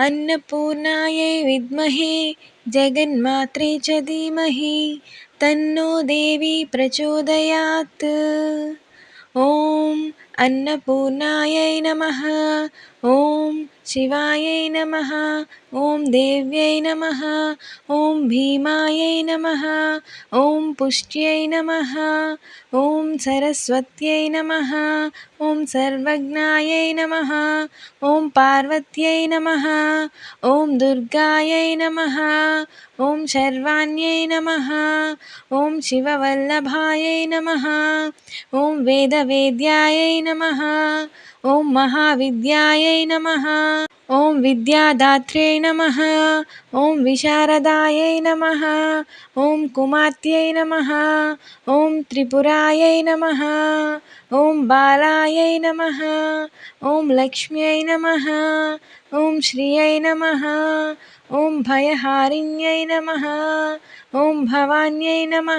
अन्नपूर्णायै विद्महे जगन्मात्रे च धीमहि तन्नो देवी प्रचोदयात्। ॐ అన్నపూర్ణాయై నమ ఓం శివాయై నమ ఓం దేవ్యై నమ ఓం భీమాయై నమ ఓం పుష్ట్యై నమ ఓం సరస్వత్యై నమ ఓం సర్వజ్ఞాయై నమ ఓం పార్వత్యై నమ ఓం దుర్గాయై నమ ఓం శర్వాణ్యై నమ ఓం శివవల్లభాయై నమ ఓం వేదవేద్యాయై नमः ఓం మహావిద్యాయై నమ ఓం విద్యాదాత్రే నమ ఓం విశారదాయై నమ ఓం కుమార్త్యై నమ ఓం త్రిపురాయై నమ ఓం బాలాయై నమ ఓం లక్ష్మ్యై నమ ఓం శ్రియై నమ ఓం భయహారిణ్యై నమ ఓం భవాన్యై నమ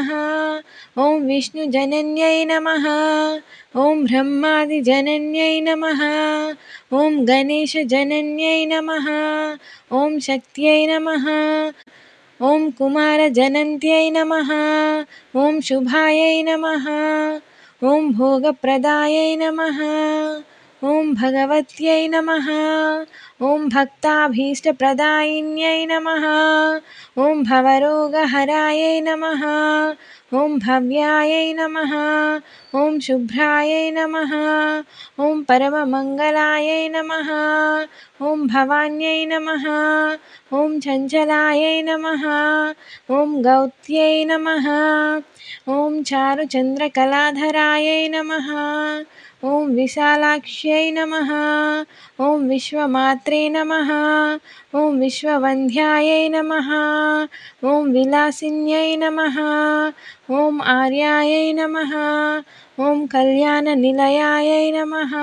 ఓం విష్ణుజనన్యై నమ ఓం బ్రహ్మాదిజనన్యై నమ नमः ॐ गणेशजनन्यै नमः ॐ शक्त्यै नमः ॐ कुमारजनन्त्यै नमः ॐ शुभायै नमः ॐ भोगप्रदायै नमः ॐ भगवत्यै नमः ॐ भक्ताभीष्टप्रदायिन्यै नमः ॐ भवरोगहरायै नमः ॐ भव्यायै नमः ॐ शुभ्रायै नमः ॐ परममङ्गलायै नमः ॐ भवान्यै नमः ॐ चञ्चलायै नमः ॐ गौत्यै नमः ॐ चारुचन्द्रकलाधरायै नमः ॐ विशालाक्ष्यै नमः। ॐ विश्वमात्रे नमः। ॐ विश्ववन्ध्यायै नमः। ॐ विलासिन्यै नमः। ॐ आर्यायै नमः। ॐ कल्याणनिलयायै नमः।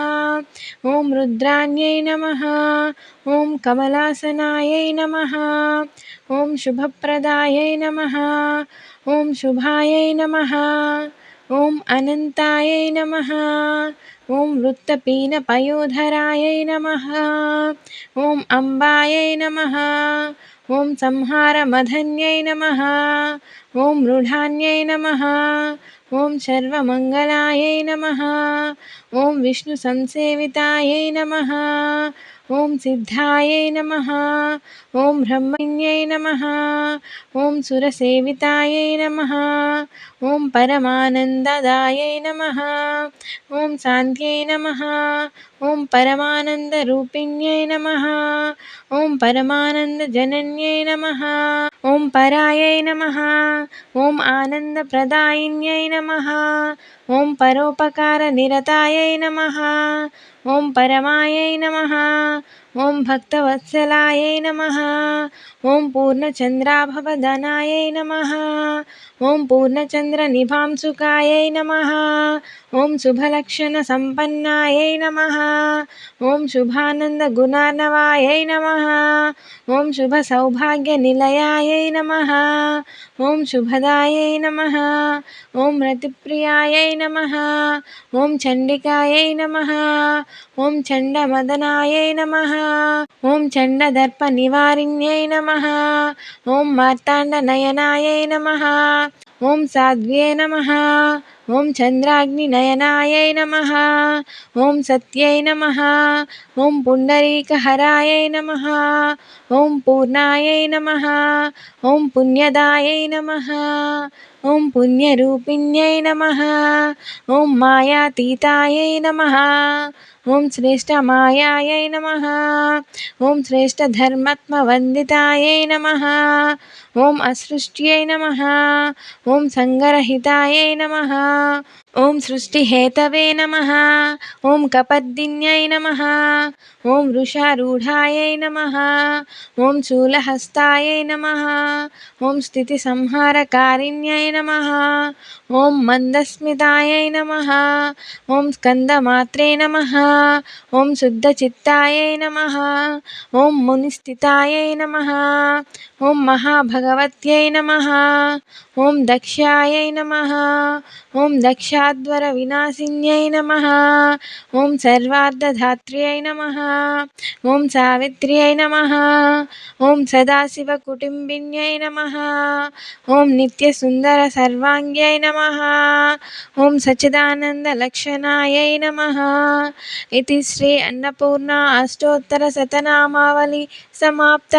ॐ रुद्राण्यै नमः। ॐ कमलासनायै नमः। ॐ शुभप्रदायै नमः। ॐ शुभायै नमः। ఓం అనంతాయై నమ. ఓం వృత్తపీన పయోధరాయై నమ. ఓం అంబాయై నమ. ఓం సంహారమధన్యై నమ. ఓం మృఢాన్యై నమ. ఓం సర్వమంగళాయై నమ. ఓం విష్ణు సంసేవితాయై నమ. ఓం సిద్ధాయై నమ. ఓం బ్రహ్మణ్యై నమ. ఓం సురసేవితాయై నమ. ఓం పరమానందదాయై నమ. ఓం శాంత్యై నమ. ఓం పరమానందరూపిణ్యై నమ. ఓం పరమానందజనన్యై నమ. ఓం పరాయై నమ. ఓం ఆనందప్రదాయిన్యై నమ. ఓం పరోపకార నిరతాయై నమ. ఓం పరమాయై నమ. ఓం భక్తవత్సలాయై నమ. ఓం పూర్ణచంద్రాభవదనాయై నమ. ఓం పూర్ణచంద్రనిభాంసుకాయై నమ. ఓం శుభలక్షణసంపన్నాయై నమ. ఓం శుభానంద గుణానవాయై నమ. ఓం శుభ సౌభాగ్య నిలయాయై నమ. ఓం శుభదాయై నమ. ఓం రతిప్రియాయై నమ. ఓం చండికాయై నమ. ఓం చండమదనాయై నమ. ఓం చండదర్ప నివారిణ్యై నమ. ఓం మార్తాండ నయనాయై నమ. ఓం సాధ్వే నమ. ఓం చంద్రాగ్నినయనాయై నమ. ఓం సత్యై నమ. ఓం పుండరీకహరాయై నమ. ఓం పూర్ణాయై నమ. ఓం పుణ్యదాయై నమ. ॐ पुण्यरूपिण्यै नमः ॐ मायातीतायै नमः ॐ श्रेष्ठमायायै नमः ॐ श्रेष्ठधर्मात्मवन्दितायै नमः ॐ असृष्ट्यै नमः ॐ सङ्गरहितायै नमः ॐ सृष्टिहेतवे नमः ॐ कपर्दिन्यै नमः ॐ वृषारूढायै नमः ॐ शूलहस्तायै नमः ॐ स्थितिसंहारकारिण्यै नमः ॐ मन्दस्मितायै नमः ॐ स्कन्दमात्रे नमः ॐ शुद्धचित्तायै नमः ॐ मुनिस्थितायै नमः ॐ महाभगवत्यै नमः ॐ दक्षायै नमः ॐ दक्षा సర్వార్థ్యాధ్వర వినాశిన్యై నమ. ఓం సర్వార్థధాత్ర్యై నమ. ఓం సావిత్ర్యై నమ. ఓం సదాశివ కుటుంబిన్యై నమ. ఓం నిత్య సుందర సర్వాంగ్యై నమ. ఓం సచిదానంద సచిదానందలక్షణాయై నమ. ఇది శ్రీ అన్నపూర్ణ అష్టోత్తర శతనామావళి సమాప్త.